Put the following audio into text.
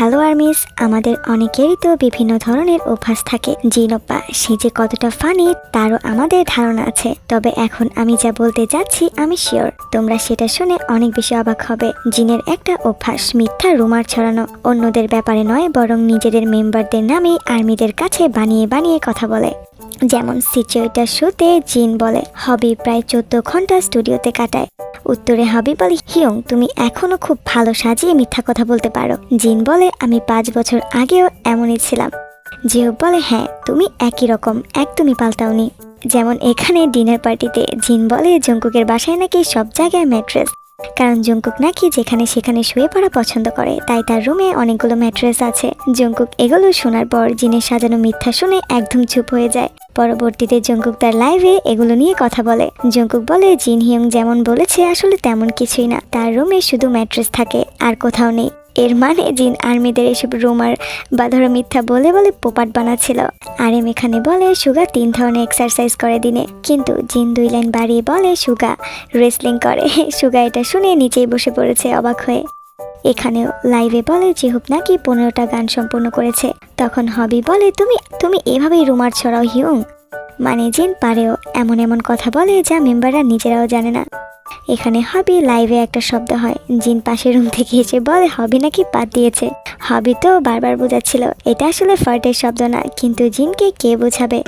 Hello armies, আমাদের অনেকেরই তো বিভিন্ন ধরনের অভ্যাস থাকে। জিনপ্পা, সে যে কতটা ফানি তারও আমাদের ধারণা আছে। তবে এখন আমি যা বলতে যাচ্ছি, আমি শিওর তোমরা সেটা শুনে অনেক বেশি অবাক হবে। জিনের একটা অভ্যাস, মিথ্যা রুমার ছড়ানো। অন্যদের ব্যাপারে নয়, বরং নিজেদের মেম্বারদের নামে আর্মিদের কাছে বানিয়ে বানিয়ে কথা বলে। যেমন সিচুয়েটার শুতে জিন বলে হবি প্রায় চোদ্দ ঘণ্টা স্টুডিওতে কাটায়। উত্তরে হবি বলে, হিয়ং, তুমি এখনও খুব ভালো সাজিয়ে মিথ্যা কথা বলতে পারো। জিন বলে, আমি পাঁচ বছর আগেও এমনই ছিলাম। জিও বলে হ্যাঁ তুমি একই রকম, একদমই পাল্টাওনি। যেমন এখানে ডিনার পার্টিতে জিন বলে, জঙ্কুকের বাসায় নাকি সব জায়গায় ম্যাট্রেস। কারণ জঙ্কুক নাকি যেখানে সেখানে শুয়ে পড়া পছন্দ করে, তাই তার রুমে অনেকগুলো ম্যাট্রেস আছে। জঙ্কুক এগুলো, শোনার পর জিনের সাজানো মিথ্যা শুনে একদম চুপ হয়ে যায়। পরবর্তীতে জঙ্কুক তার লাইভে এগুলো নিয়ে কথা বলে। জঙ্কুক বলে, জিন হিয়ং যেমন বলেছে, আসলে তেমন কিছুই না। তার রুমে শুধু ম্যাট্রেস থাকে, আর কোথাও নেই। এর মানে জিন আর্মিদের এসব রুমার বা ধরো মিথ্যা বলে বলে পোপাট বানাচ্ছিল। আর এম এখানে বলে, সুগা তিন ধরনের এক্সারসাইজ করে দিনে। কিন্তু জিন দুই লাইন বাড়িয়ে বলে, সুগা রেসলিং করে। সুগা এটা শুনে নিচেই বসে পড়েছে অবাক হয়ে। এখানেও লাইভে বলে জিহুপ নাকি পনেরোটা গান সম্পূর্ণ করেছে। তখন হবি বলে, তুমি তুমি এভাবেই রুমার ছড়াও হিউং মানে জিন পারেও এমন এমন কথা বলে যা মেম্বাররা নিজেরাও জানে না। এখানে হবি লাইভে একটা শব্দ হয়। জিন পাশের রুম থেকে এসে বলে, হবি নাকি পাত দিয়েছে? হবি তো বারবার বোঝাচ্ছিল, এটা আসলে ফার্টের শব্দ না, কিন্তু জিনকে কে বোঝাবে?